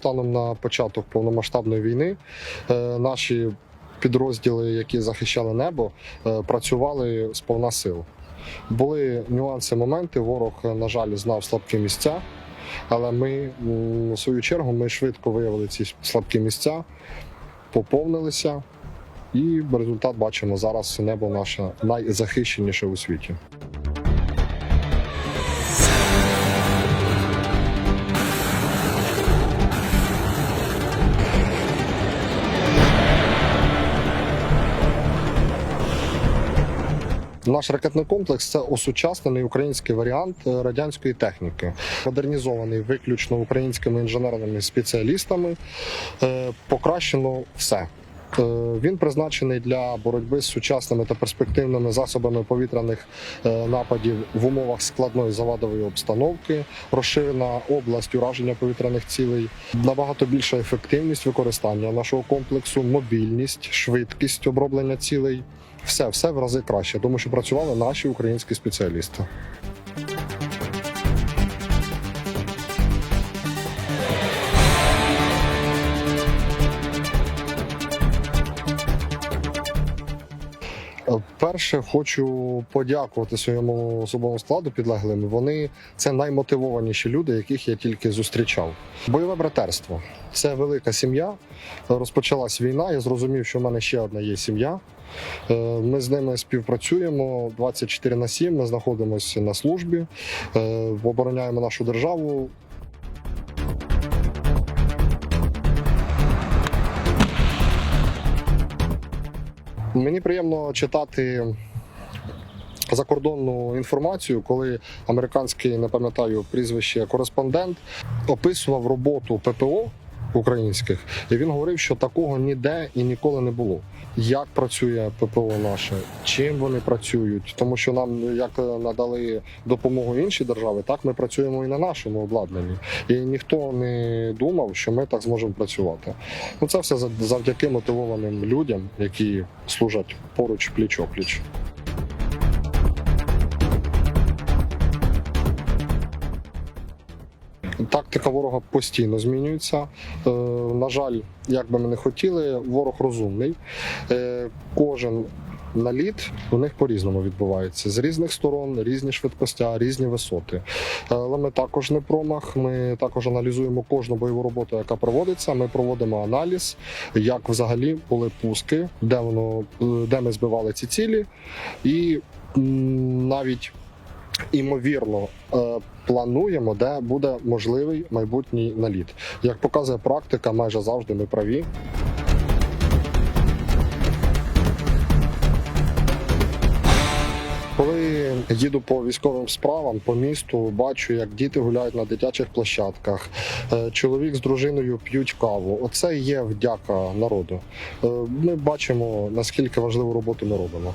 станом на початок повномасштабної війни е, наші підрозділи, які захищали небо, е, працювали з повна сил. Були нюанси, моменти. Ворог, на жаль, знав слабкі місця. Але ми, в свою чергу, ми швидко виявили ці слабкі місця, поповнилися, і результат бачимо зараз небо наше найзахищеніше у світі. Наш ракетний комплекс це осучаснений український варіант е, радянської техніки, модернізований виключно українськими інженерними спеціалістами. Е, Покращено все. Е, Він призначений для боротьби з сучасними та перспективними засобами повітряних нападів в умовах складної завадової обстановки, розширена область ураження повітряних цілей, набагато більша ефективність використання нашого комплексу, мобільність, швидкість оброблення цілей. Все, все в рази краще, тому що працювали наші українські спеціалісти. Перше, хочу подякувати своєму особовому складу підлеглим. Вони це наймотивованіші люди, яких я тільки зустрічав. Бойове братерство це велика сім'я. Розпочалась війна. Я зрозумів, що в мене ще одна є сім'я. Е, Ми з ними співпрацюємо 24 на 7, Ми знаходимося на службі, е, обороняємо нашу державу. Мені приємно читати закордонну інформацію, коли американський, не пам'ятаю прізвище, кореспондент описував роботу ППО українських, і він говорив, що такого ніде і ніколи не було. Як працює ППО наше, чим вони працюють, тому що нам як надали допомогу інші держави, так ми працюємо і на нашому обладнанні. І ніхто не думав, що ми так зможемо працювати. Ну це все завдяки мотивованим людям, які служать поруч пліч Тактика ворога постійно змінюється. Е, на жаль, як би ми не хотіли, ворог розумний. Е, кожен наліт у них по-різному відбувається з різних сторон, різні швидкостя, різні висоти. Але ми також не промах. Ми також аналізуємо кожну бойову роботу, яка проводиться. Ми проводимо аналіз, як взагалі були пуски, де воно е, де ми збивали ці цілі, і навіть імовірно е, плануємо, де буде можливий майбутній наліт. Як показує практика, майже завжди ми праві. Коли їду по військовим справам по місту, бачу, як діти гуляють на дитячих площадках, е, чоловік з дружиною п'ють каву. Оце є вдяка народу. Е, Ми бачимо наскільки важливу роботу ми робимо.